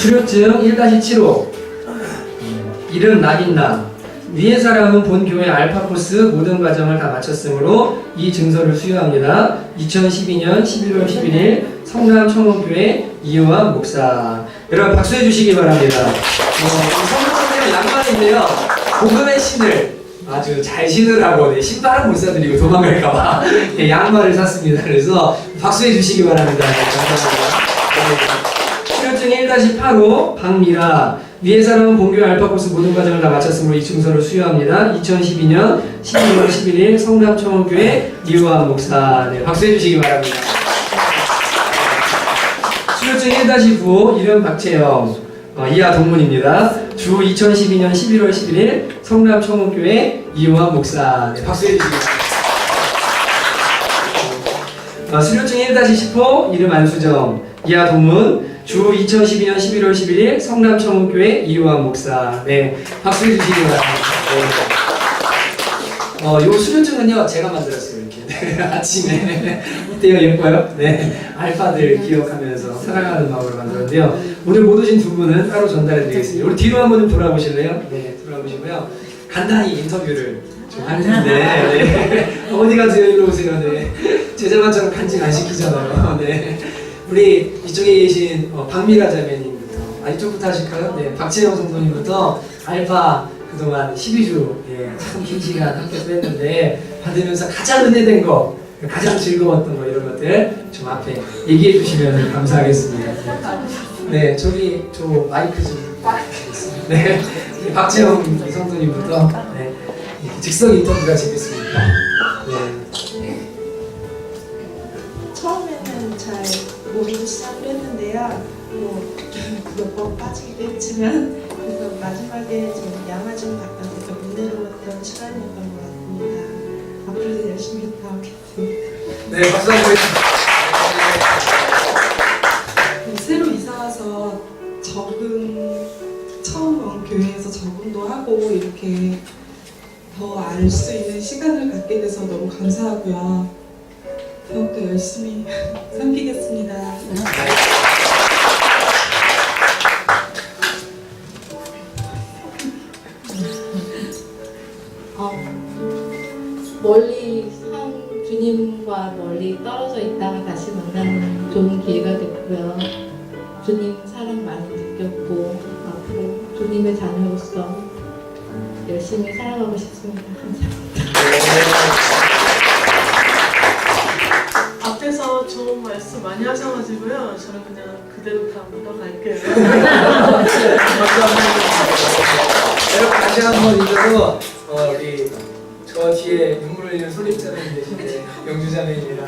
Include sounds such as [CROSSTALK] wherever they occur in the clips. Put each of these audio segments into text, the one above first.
수료증 1-7호 이름 낙인나 위의 사람은 본 교회 알파코스 모든 과정을 다 마쳤으므로 이 증서를 수여합니다. 2012년 11월 11일 성남 청원교회 이효환 목사 여러분 박수해 주시기 바랍니다. 어, 성남교회 양말인데요. 복음의 신을 아주 잘 신으라고 네, 신발은 못 사드리고 도망갈까봐 네, [LAUGHS] 양말을 샀습니다. 그래서 박수해 주시기 바랍니다. 네, 감사합니다. 수료증 1-8호 박미라 위의 사람은 본교 알파 코스 모든 과정을 다 마쳤으므로 이 증서를 수여합니다. 2012년 12월 11일 성남청원교회 이우환 목사 네, 박수해 주시기 바랍니다. 수료증 1-9호 이름 박채영 어, 이하 동문입니다. 주 2012년 11월 11일 성남청원교회 이우환 목사 네, 박수해 주시기 바랍니다. 어, 수료증 1-10호 이름 안수정 이하 동문 주 2012년 11월 11일 성남청운교회 이유환 목사. 네 박수 해주시기 바랍니다. 네. 어, 요 수료증은요 제가 만들었어요 이렇게. 네, [LAUGHS] 아침에. 어때요? 예뻐요? 네 알파들 기억하면서 사랑하는 마음으로 만들었는데요. 오늘 못 오신 두 분은 따로 전달해 드리겠습니다. 우리 뒤로 한번 좀 돌아보실래요? 네 돌아보시고요. 간단히 인터뷰를 좀할 텐데 네. 어디 가세요? 이리 오세요. 네. 제자만처럼 간증 안 시키잖아요. 네 우리 이쪽에 계신 어, 박미라 자매님부터 아 이쪽부터 하실까요? 네 박재영 성도님부터 알파 그동안 12주 예, 참긴 시간 함께 했는데 받으면서 가장 은혜된 거 가장 즐거웠던 거 이런 것들 좀 앞에 얘기해 주시면 감사하겠습니다. 네 저기 저 마이크 좀. 네 박재영 성도님부터 네, 즉석 인터뷰가 재밌습니다. 네. 처음에는 잘 모르고 시작을 했는데요. [LAUGHS] 뭐몇번 빠지기도 했지만 그래서 마지막에 좀 양아좀 갔던 데서 은혜로웠던 시간이었던 것 같습니다. 앞으로도 열심히 나오겠습니다. 네 박수 한번 해주세요. 새로 이사 와서 적응 처음 온 교회에서 적응도 하고 이렇게 더 알 수 있는 시간을 갖게 돼서 너무 감사하고요. 더욱더 열심히 [LAUGHS] 섬기겠습니다. 어, 멀리 한 주님과 멀리 떨어져 있다가 다시 만나는 좋은 기회가 됐고요. 주님 사랑 많이 느꼈고 앞으로 주님의 자녀로서 열심히 살아가고 싶습니다. 감사합니다. 앞에서 좋은 말씀 많이 하셔가지고요. 저는 그냥 그대로 다 묻어갈게요. [LAUGHS] 여러분 다시 한번 어, 우리 저 뒤에 눈물 흘리는 솔잎자매님 계신데 영주자매입니다.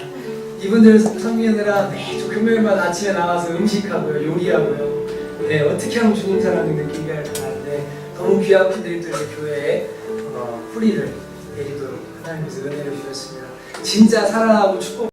이분들 섬기느라 매주 금요일마다 아침에 나와서 음식하고요, 요리하고요. 네 어떻게 하면 사랑을 느끼게 할까 하는데 너무 귀한 분들이 교회에 어, 뿌리를 내리도록 하나님께서 은혜를 주셨습니다. 진짜 사랑하고 축복.